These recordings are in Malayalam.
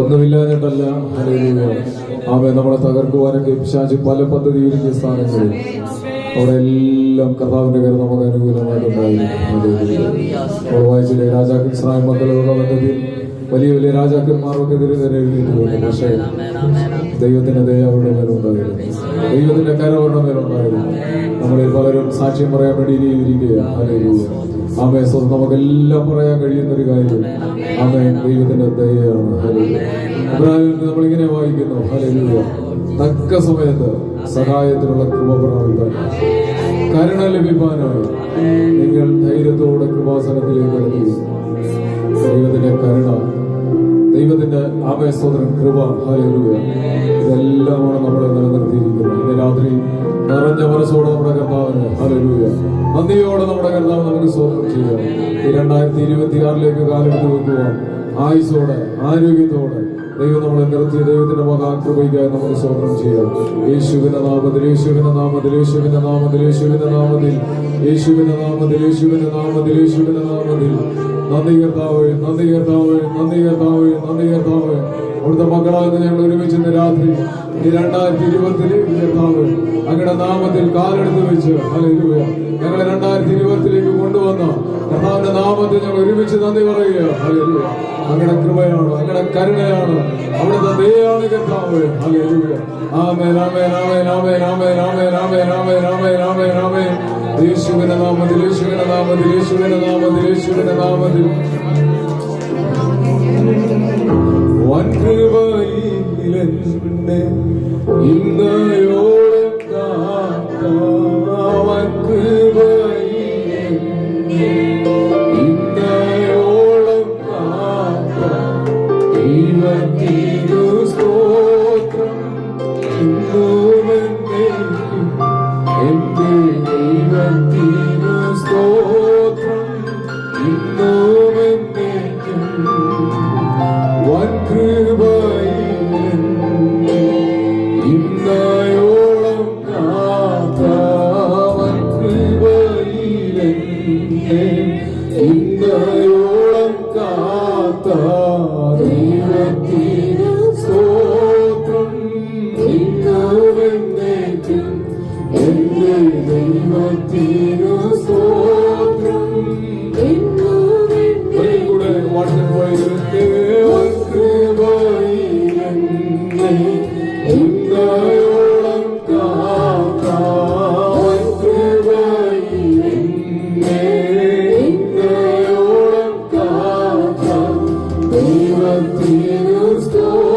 ഒന്നുമില്ലാഞ്ഞിട്ടല്ല. ആമേ നമ്മളെ തകർക്കുവാനൊക്കെ പിശാച് പല പദ്ധതിയിലും സ്ഥാനങ്ങളിൽ. അവിടെ എല്ലാം കർത്താവിന്റെ കരുത്ത് നമുക്ക് അനുകൂലമായിട്ടുണ്ടായിരുന്നു വായിച്ചില്ലേ? രാജാക്കൻ ഇസ്രായേൽ മക്കളുടെ ബന്ധത്തിൽ വലിയ വലിയ രാജാക്കന്മാരൊക്കെ എതിരെ എഴുതിയിട്ടുണ്ട് പക്ഷേ ദൈവത്തിന്റെ ദയ അവരുടെ മേലുണ്ടായിരുന്നു. ദൈവത്തിന്റെ കര അവരുടെ മേലുണ്ടായിരുന്നു. നമ്മളിൽ പലരും സാക്ഷ്യം പറയാൻ വേണ്ടി ഇരിക്കുകയാണ്. ആമേ സ്വന്തം നമുക്കെല്ലാം പറയാൻ കഴിയുന്ന ഒരു കാര്യം. ആമേ ദൈവത്തിന്റെ. ഇബ്രാഹിമിൽ നമ്മളിങ്ങനെ വായിക്കുന്നു. ഹല്ലേലൂയ. തക്ക സമയത്ത് സഹായത്തിനുള്ള കൃപ പ്രാപിക്കാൻ. കരുണ ലഭിക്കാനായി നിങ്ങൾ ധൈര്യത്തോടെ കൃപാസനത്തിലേക്ക് ദൈവത്തിന്റെ കരുണ ദൈവത്തിന്റെ ആമയസ്തോത്രം കൃപ ഹല്ലേലൂയ. ഇതെല്ലാമാണ് നമ്മളെ നിലനിർത്തിയിരിക്കുന്നത് ഇന്ന് രാത്രി നിറഞ്ഞ മനസ്സോടെ നമ്മുടെ കർത്താവിന് ഹല്ലേലൂയ. നന്ദിയോടെ നമ്മുടെ കർത്താവ് നമുക്ക് സ്വന്തം ചെയ്യാം. ഈ രണ്ടായിരത്തി ഇരുപത്തി ആറിലേക്ക് കാലെടുത്ത് വെക്കുവാൻ ആയുസോടെ ആരോഗ്യത്തോടെ ദൈവം നമ്മളെ നിർത്തി ദൈവത്തിന്റെ മഹാകൃപയ്ക്കായി നമുക്ക് സ്വന്തം ചെയ്യാം. യേശുവിന്റെ നാമത്തിൽ യേശുവിന്റെ നാമത്തിൽ യേശുവിന്റെ നാമത്തിൽ യേശുവിന്റെ നാമത്തിൽ യേശുവിന്റെ നാമത്തിൽ യേശുവിന്റെ നാമത്തിൽ യേശുവിന്റെ നാമത്തിൽ. നന്ദി കർത്താവ് നന്ദി കർത്താവ് നന്ദി കർത്താവ് നന്ദി കർത്താവ്. അവിടുത്തെ മക്കളാകുന്ന ഞങ്ങൾ ഒരുമിച്ച് രാത്രി രണ്ടായിരത്തി ഇരുപത്തിലേക്ക് കർത്താവ് അങ്ങയുടെ നാമത്തിൽ കാലെടുത്ത് വെച്ച് ഹല്ലേലൂയ ഞങ്ങളെ രണ്ടായിരത്തി ഇരുപത്തിലേക്ക് കൊണ്ടുവന്ന കർത്താവിന്റെ നാമത്തിൽ ഞങ്ങൾ ഒരുമിച്ച് നന്ദി പറയുക ഹല്ലേലൂയ അങ്ങയുടെ കൃപയാണ് അങ്ങയുടെ കരുണയാണ് അവിടുത്തെ ദയാണ് കർത്താവ് ഹല്ലേലൂയ ആമേൻ ആമേൻ ആമേൻ ആമേൻ ആമേൻ ആമേൻ ആമേൻ ആമേൻ ആമേൻ ആമേൻ ആമേൻ യേശുവിന്റെ നാമത്തിൽ യേശുവിന്റെ നാമത്തിൽ യേശുവിന്റെ നാമത്തിൽ യേശുവിന്റെ നാമത്തിൽ ஒன்று வயிற்றிலிருந்து இந்த ஒன்று இந்த ஓளம் காத்தீடு Santo. Diva Divinus Deus.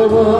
the world.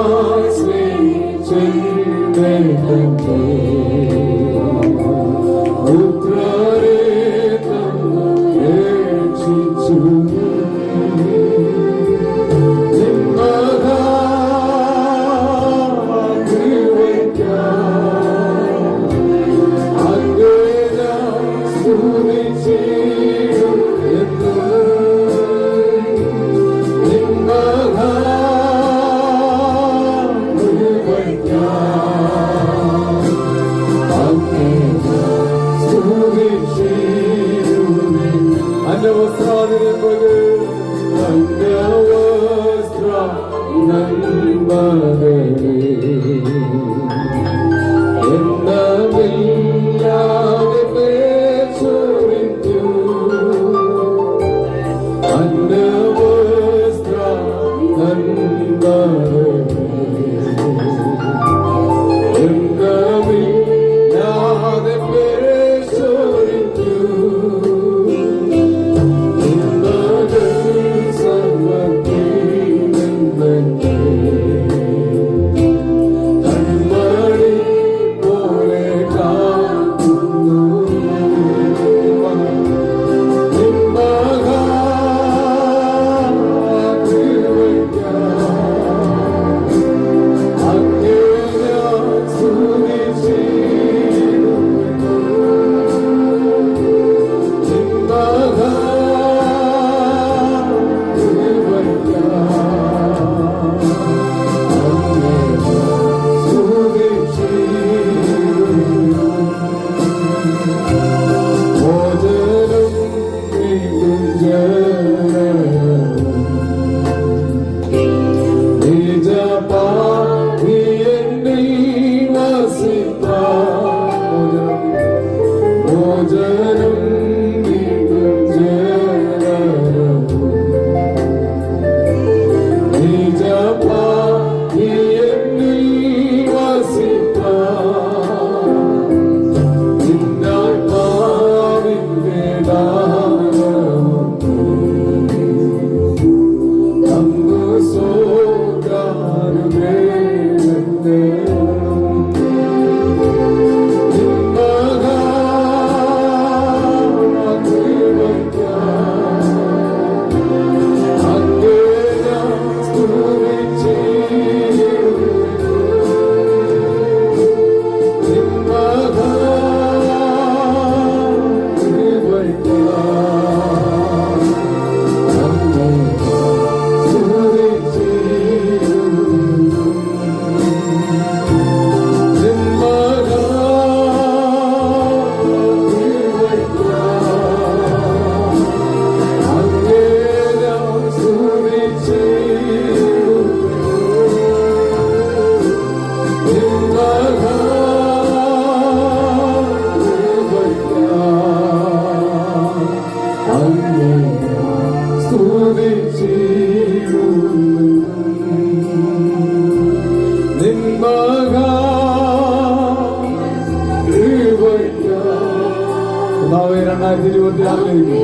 ഇരുപത്തി ആറിലേക്ക്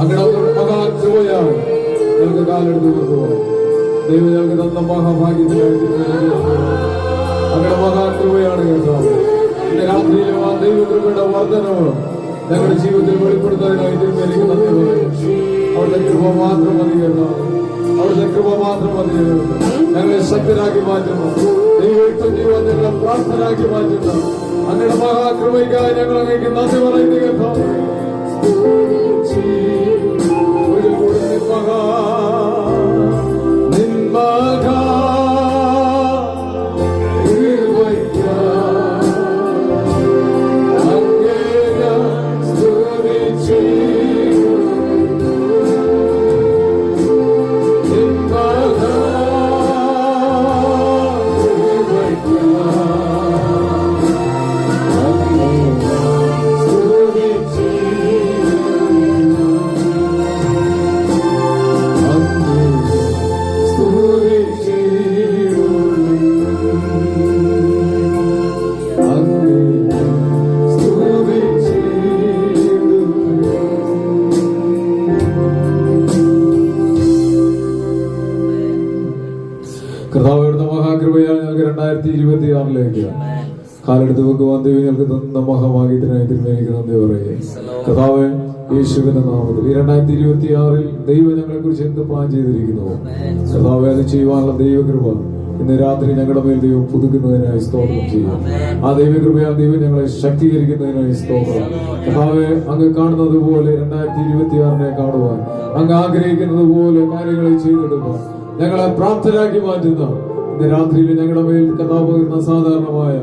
അങ്ങനെ മഹാകൃപയാണ് ഞങ്ങൾക്ക് കാലെടുത്ത് കൊണ്ടുപോകാം ദൈവം ഞങ്ങൾക്ക് തന്ന മഹാഭാഗ്യത്തിനായിട്ട് അങ്ങനെ മഹാകൃപയാണ് കേട്ടോ ഇന്ന് ആ ദൈവകൃപയുടെ വർധനവും ഞങ്ങളുടെ ജീവിതത്തിൽ വെളിപ്പെടുത്താനായി തിരുമേനിക്ക് നന്ദി പറയുന്നു അവിടുത്തെ കൃപ മാത്രം മതി കേട്ടോ അവിടുത്തെ കൃപ മാത്രം മതി ഞങ്ങളെ ശക്തരാക്കി മാറ്റുന്നു ദൈവം ജീവൻ ഞങ്ങളെ പ്രാർത്ഥനാക്കി മാറ്റുന്നു അങ്ങയുടെ മഹാകൃപയ്ക്കായി ഞങ്ങൾ അങ്ങേക്ക് നന്ദി പറയുന്നു കേട്ടോ. ഒരു കർത്താവിടുന്ന മഹാകൃപയാൽ ഞങ്ങൾക്ക് രണ്ടായിരത്തി ഇരുപത്തി ആറിലേക്ക് കാലെടുത്ത് വെക്കുവാൻ ദൈവം ഞങ്ങൾക്ക് തന്ന മഹാഭാഗ്യത്തിനായി തിരുമേനിക്ക് നന്ദി പറയുക കർത്താവ് യേശുവിന്റെ നാമത്തിൽ ഈ രണ്ടായിരത്തി ഇരുപത്തി ആറിൽ ദൈവം ഞങ്ങളെ കുറിച്ച് എന്ത് പ്ലാൻ ചെയ്തിരിക്കുന്നു? കർത്താവ് അത് ചെയ്യുവാനുള്ള ദൈവകൃപ ഇന്ന് രാത്രി ഞങ്ങളുടെ മേൽ ദൈവം പുതുക്കുന്നതിനായി സ്തോത്രം ചെയ്യും. ആ ദൈവകൃപയാൽ ദൈവം ഞങ്ങളെ ശക്തീകരിക്കുന്നതിനായി സ്തോത്രം. കർത്താവ് അങ്ങ് കാണുന്നത് പോലെ രണ്ടായിരത്തി ഇരുപത്തി ആറിനെ കാണുവാൻ അങ്ങ് ആഗ്രഹിക്കുന്നത് പോലെ കാര്യങ്ങളെ ചെയ്തെടുക്കാൻ ഞങ്ങളെ പ്രാപ്തരാക്കി മാറ്റുന്ന ഇന്ന് രാത്രിയിൽ ഞങ്ങളുടെ മേൽ കഥാപകരുന്ന സാധാരണമായ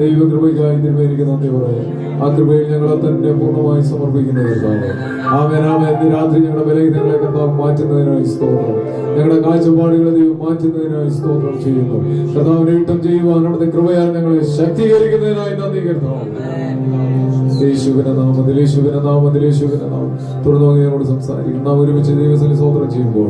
ദൈവകൃപയ്ക്കായി തിരുമേനിക്ക് നന്ദി പറയാം ആ കൃപയിൽ ഞങ്ങളെ തന്നെ പൂർണമായി സമർപ്പിക്കുന്നത് കർത്താവ് ആമേനാമ ഇന്ന് രാത്രി ഞങ്ങളുടെ ബലഹീനങ്ങളെ കർത്താവ് മാറ്റുന്നതിനായി സ്തോത്രം. ഞങ്ങളുടെ കാഴ്ചപ്പാടുകളെ ദൈവം മാറ്റുന്നതിനായി സ്തോത്രം ചെയ്യുന്നു. കർത്താവിനെ ഇഷ്ടം ചെയ്യുവാൻ അവിടുത്തെ കൃപയാൽ ഞങ്ങളെ ശക്തീകരിക്കുന്നതിനായി നന്ദി കർത്താവ്. യേശുവിന്റെ നാമത്തിൽ യേശുവിന്റെ നാമത്തിൽ നാമം തുടർന്ന് ഞങ്ങളോട് സംസാരിക്കും നാം ഒരുമിച്ച് ദൈവത്തിന് സ്തോത്രം ചെയ്യുമ്പോൾ